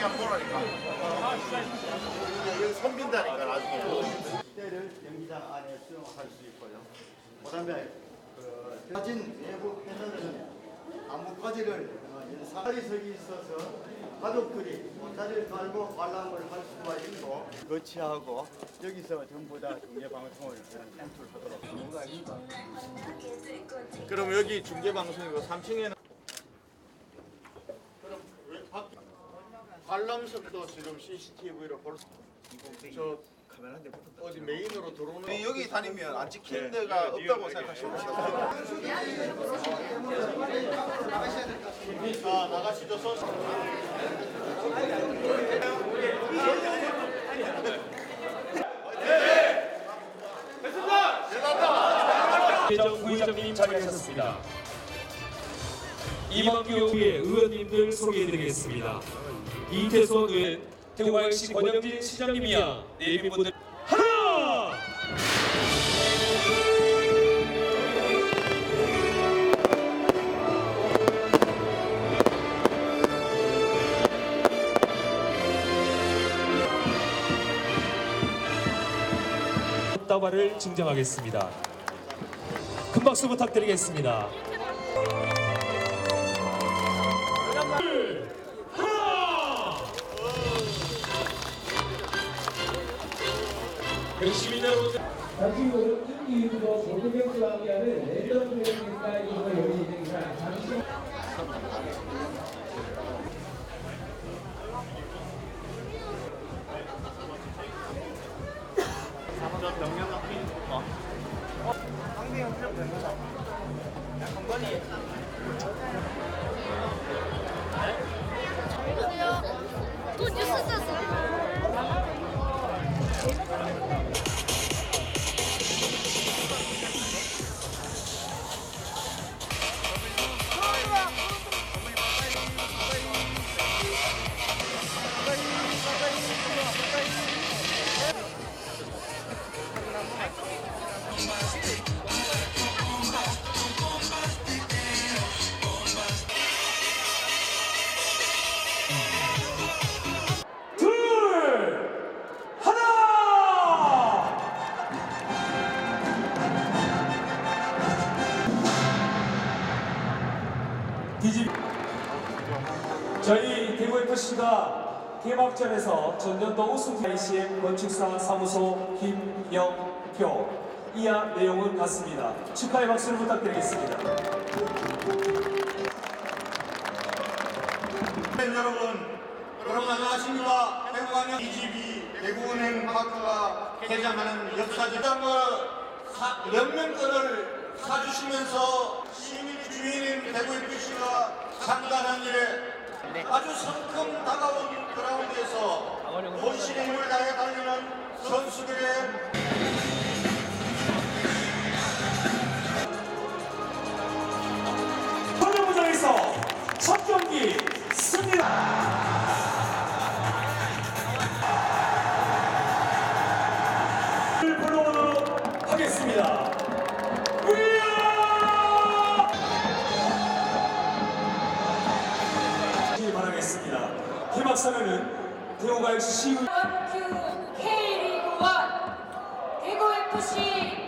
그냥 보라니까. 여기 손 빈다니까 나중에. 때를 경기장 안에 수용할 수 있고요. 그다음에 그 사진 외부 패널은 나뭇가지를 어, 사리석이 있어서 가족들이 모자리를 깔고 관람을 할 수가 있고 거치하고 여기서 전부 다 중계 방송을 연출하도록 뭐가 있다. 그럼 여기 중계 방송이고 3층에는 그럼 왜 밖? 관람석도 지금 CCTV로 볼 수. 저 카메라인데 어디 메인으로 들어오는 여기 다니면 안 찍히는 데가 없다고 생각하시면 돼요. 아 나가시죠 선수. 대정 부의장님 자리하셨습니다. 이만규 의회 의원님들 소개해드리겠습니다. 이태선 의원, 대구광역시 권영진 시장님이야 내빈분들 하나! 다발을 증정하겠습니다. 큰 박수 부탁드리겠습니다. 열심히 여러분들 자치구는 특기 이후로 조국경수와 함께하는 플레이스가 이후로 열릴 예정이라 잠시 또 뉴스 떴어. 저희 대구 FC가 개막전에서 전년도 우승 ICM 건축사 사무소 김영표 이하 내용은 같습니다. 축하의 박수를 부탁드리겠습니다. 팬 여러분, 여러분 안녕하십니까? 대구광역 22 대구은행 파크가 개장하는 역사지장을 연명권을 사주시면서 시민 주인인 대구 FC가 상단한 일에 아주 성큼 다가온 그라운드에서 본신의 힘을 다해 달리는 선수들의 우리야! 바라겠습니다. 개막사면은 대구가역시 시의 K 리그 1 대구 FC